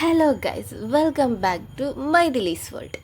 Hello guys welcome back to my ദിലീസ് world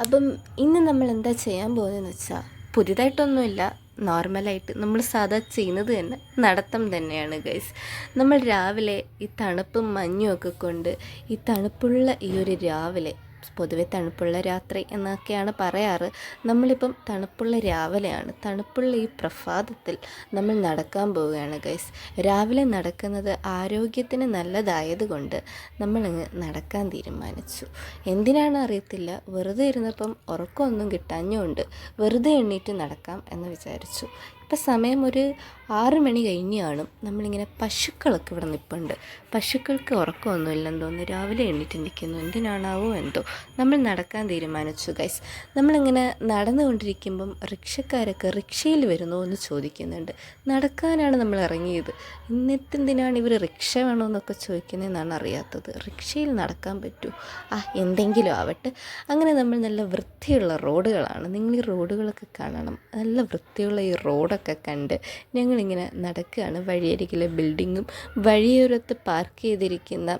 അപ്പം ഇന്ന് നമ്മൾ എന്താ ചെയ്യാൻ പോകുന്നതെന്ന് വെച്ചാൽ പുതിയതായിട്ടൊന്നുമില്ല. നോർമലായിട്ട് നമ്മൾ സാധാ ചെയ്യുന്നത് തന്നെ നടത്തം തന്നെയാണ് ഗൈസ് നമ്മൾ രാവിലെ ഈ തണുപ്പും മഞ്ഞും ഒക്കെ കൊണ്ട് ഈ തണുപ്പുള്ള ഈ ഒരു രാവിലെ പൊതുവെ തണുപ്പുള്ള രാത്രി എന്നൊക്കെയാണ് പറയാറ്. നമ്മളിപ്പം തണുപ്പുള്ള രാവിലെയാണ്. തണുപ്പുള്ള ഈ പ്രഭാതത്തിൽ നമ്മൾ നടക്കാൻ പോവുകയാണ് ഗൈസ് രാവിലെ നടക്കുന്നത് ആരോഗ്യത്തിന് നല്ലതായതുകൊണ്ട് നമ്മളങ്ങ് നടക്കാൻ തീരുമാനിച്ചു. എന്തിനാണ് അറിയത്തില്ല. വെറുതെ ഇരുന്നപ്പം ഉറക്കമൊന്നും കിട്ടാഞ്ഞുകൊണ്ട് വെറുതെ എണ്ണീറ്റ് നടക്കാം എന്ന് വിചാരിച്ചു. ഇപ്പം സമയം ഒരു ആറ് മണി കഴിഞ്ഞാണ് നമ്മളിങ്ങനെ പശുക്കളൊക്കെ ഇവിടെ നിൽപ്പുണ്ട് പശുക്കൾക്ക് ഉറക്കമൊന്നുമില്ലെന്ന് തോന്നുന്നു. രാവിലെ എണ്ണീറ്റ് നിൽക്കുന്നു. എന്തിനാണാവോ എന്തോ. നമ്മൾ നടക്കാൻ തീരുമാനിച്ചു ഗൈസ് നമ്മളിങ്ങനെ നടന്നുകൊണ്ടിരിക്കുമ്പം റിക്ഷക്കാരൊക്കെ റിക്ഷയിൽ വരുന്നു എന്ന് ചോദിക്കുന്നുണ്ട്. നടക്കാനാണ് നമ്മൾ ഇറങ്ങിയത്. ഇന്നത്തെന്തിനാണ് ഇവർ റിക്ഷ വേണമെന്നൊക്കെ ചോദിക്കുന്നതെന്നാണ് അറിയാത്തത്. റിക്ഷയിൽ നടക്കാൻ പറ്റൂ. ആ എന്തെങ്കിലും ആവട്ടെ. അങ്ങനെ നമ്മൾ നല്ല വൃത്തിയുള്ള റോഡുകളാണ്. നിങ്ങൾ ഈ റോഡുകളൊക്കെ കാണണം. നല്ല വൃത്തിയുള്ള ഈ റോഡൊക്കെ കണ്ട് ഞങ്ങളിങ്ങനെ നടക്കുകയാണ്. വഴിയരികിലെ ബിൽഡിങ്ങും വഴിയോരത്ത് പാർക്ക് ചെയ്തിരിക്കുന്ന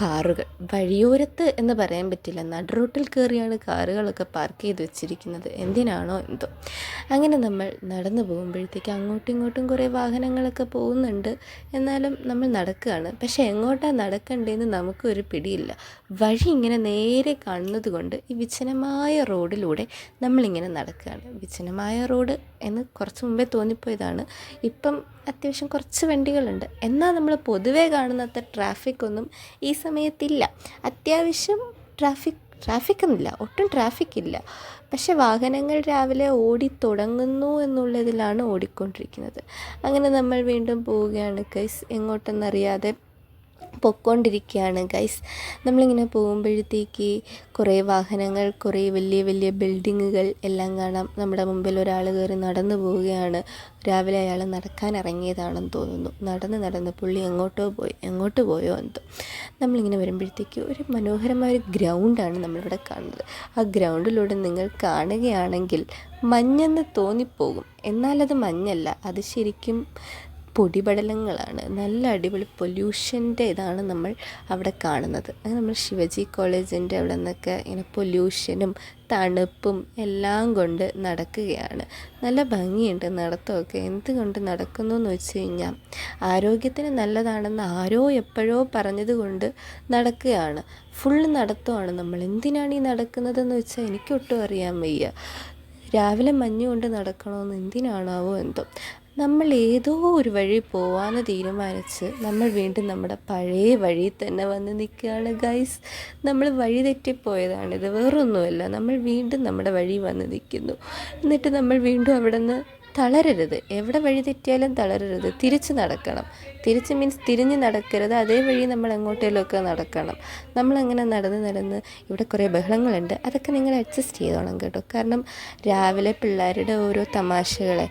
കാറുകൾ. വഴിയോരത്ത് എന്ന് പറയാൻ പറ്റില്ല. നടു റോട്ടിൽ കയറിയാണ് കാറുകളൊക്കെ പാർക്ക് ചെയ്ത് വെച്ചിരിക്കുന്നത്. എന്തിനാണോ എന്തോ. അങ്ങനെ നമ്മൾ നടന്നു പോകുമ്പോഴത്തേക്ക് അങ്ങോട്ടും ഇങ്ങോട്ടും കുറേ വാഹനങ്ങളൊക്കെ പോകുന്നുണ്ട്. എന്നാലും നമ്മൾ നടക്കുകയാണ്. പക്ഷേ എങ്ങോട്ടാണ് നടക്കണ്ടേന്ന് നമുക്കൊരു പിടിയില്ല. വഴി ഇങ്ങനെ നേരെ കാണുന്നത് കൊണ്ട് ഈ വിച്ഛനമായ റോഡിലൂടെ നമ്മളിങ്ങനെ നടക്കുകയാണ്. വിച്ഛനമായ റോഡ് എന്ന് കുറച്ച് മുമ്പേ തോന്നിപ്പോയതാണ്. ഇപ്പം അത്യാവശ്യം കുറച്ച് വണ്ടികളുണ്ട്. എന്നാൽ നമ്മൾ പൊതുവേ കാണുന്നത്ര ട്രാഫിക് ഒന്നും ഈ സമയത്തില്ല. അത്യാവശ്യം ട്രാഫിക് ട്രാഫിക് എന്നില്ല ഒട്ടും ട്രാഫിക് ഇല്ല പക്ഷെ വാഹനങ്ങൾ രാവിലെ ഓടി തുടങ്ങുന്നു എന്നുള്ളതിലാണ് ഓടിക്കൊണ്ടിരിക്കുന്നത്. അങ്ങനെ നമ്മൾ വീണ്ടും പോവുകയാണ് കൈസ് എങ്ങോട്ടെന്നറിയാതെ പൊയ്ക്കൊണ്ടിരിക്കുകയാണ് ഗൈസ് നമ്മളിങ്ങനെ പോകുമ്പോഴത്തേക്ക് കുറേ വാഹനങ്ങൾ കുറേ വലിയ വലിയ ബിൽഡിങ്ങുകൾ എല്ലാം കാണാം. നമ്മുടെ മുമ്പിൽ ഒരാൾ കയറി നടന്നു പോവുകയാണ്. രാവിലെ അയാൾ നടക്കാൻ ഇറങ്ങിയതാണെന്ന് തോന്നുന്നു. നടന്ന് നടന്ന് പുള്ളി എങ്ങോട്ടോ പോയി എങ്ങോട്ട് പോയോ എന്തോ. നമ്മളിങ്ങനെ വരുമ്പോഴത്തേക്ക് ഒരു മനോഹരമായ ഒരു ഗ്രൗണ്ടാണ് നമ്മളിവിടെ കാണുന്നത്. ആ ഗ്രൗണ്ടിലൂടെ നിങ്ങൾ കാണുകയാണെങ്കിൽ മഞ്ഞെന്ന് തോന്നിപ്പോകും. എന്നാലത് മഞ്ഞല്ല. അത് ശരിക്കും പൊടിപടലങ്ങളാണ്. നല്ല അടിപൊളി പൊല്യൂഷന്റെ ഇതാണ് നമ്മൾ അവിടെ കാണുന്നത്. അത് നമ്മൾ ശിവജി കോളേജിന്റെ അവിടെ നിന്നൊക്കെ ഇങ്ങനെ പൊല്യൂഷനും തണുപ്പും എല്ലാം കൊണ്ട് നടക്കുകയാണ്. നല്ല ഭംഗിയുണ്ട് നടത്തമൊക്കെ. എന്തുകൊണ്ട് നടക്കുന്നു എന്ന് വെച്ച് കഴിഞ്ഞാൽ ആരോഗ്യത്തിന് നല്ലതാണെന്ന് ആരോ എപ്പോഴോ പറഞ്ഞത് കൊണ്ട് നടക്കുകയാണ്. ഫുള്ള് നടത്തമാണ് നമ്മൾ. എന്തിനാണ് ഈ നടക്കുന്നതെന്ന് വെച്ചാൽ എനിക്കൊട്ടും അറിയാൻ വയ്യ. രാവിലെ മഞ്ഞുകൊണ്ട് നടക്കണമെന്ന് എന്തിനാണാവോ എന്തോ. നമ്മൾ ഏതോ ഒരു വഴി പോവാന്ന് തീരുമാനിച്ച് നമ്മൾ വീണ്ടും നമ്മുടെ പഴയ വഴി തന്നെ വന്ന് നിൽക്കുകയാണ് ഗൈസ് നമ്മൾ വഴി തെറ്റിപ്പോയതാണ്. ഇത് വേറൊന്നുമല്ല. നമ്മൾ വീണ്ടും നമ്മുടെ വഴി വന്ന് നിൽക്കുന്നു. എന്നിട്ട് നമ്മൾ വീണ്ടും അവിടെ നിന്ന് തളരരുത്. എവിടെ വഴി തെറ്റിയാലും തളരരുത്. തിരിച്ച് നടക്കണം. തിരിച്ച് മീൻസ് തിരിഞ്ഞ് നടക്കരുത്. അതേ വഴി നമ്മൾ എങ്ങോട്ടേലൊക്കെ നടക്കണം. നമ്മളങ്ങനെ നടന്ന് നടന്ന് ഇവിടെ കുറേ ബഹളങ്ങളുണ്ട്. അതൊക്കെ നിങ്ങൾ അഡ്ജസ്റ്റ് ചെയ്തോണം കേട്ടോ. കാരണം രാവിലെ പിള്ളേരുടെ ഓരോ തമാശകളെ.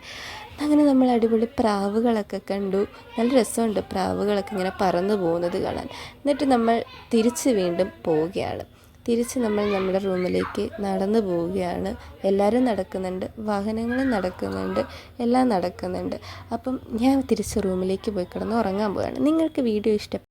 അങ്ങനെ നമ്മൾ അടിപൊളി പ്രാവുകളൊക്കെ കണ്ടു. നല്ല രസമുണ്ട് പ്രാവുകളൊക്കെ ഇങ്ങനെ പറന്നു പോകുന്നത് കാണാൻ. എന്നിട്ട് നമ്മൾ തിരിച്ച് വീണ്ടും പോവുകയാണ്. തിരിച്ച് നമ്മൾ നമ്മുടെ റൂമിലേക്ക് നടന്നു പോവുകയാണ്. എല്ലാവരും നടക്കുന്നുണ്ട് വാഹനങ്ങളും നടക്കുന്നുണ്ട് എല്ലാം നടക്കുന്നുണ്ട്. അപ്പം ഞാൻ തിരിച്ച് റൂമിലേക്ക് പോയി കിടന്ന് ഉറങ്ങാൻ പോവുകയാണ്. നിങ്ങൾക്ക് വീഡിയോ ഇഷ്ടം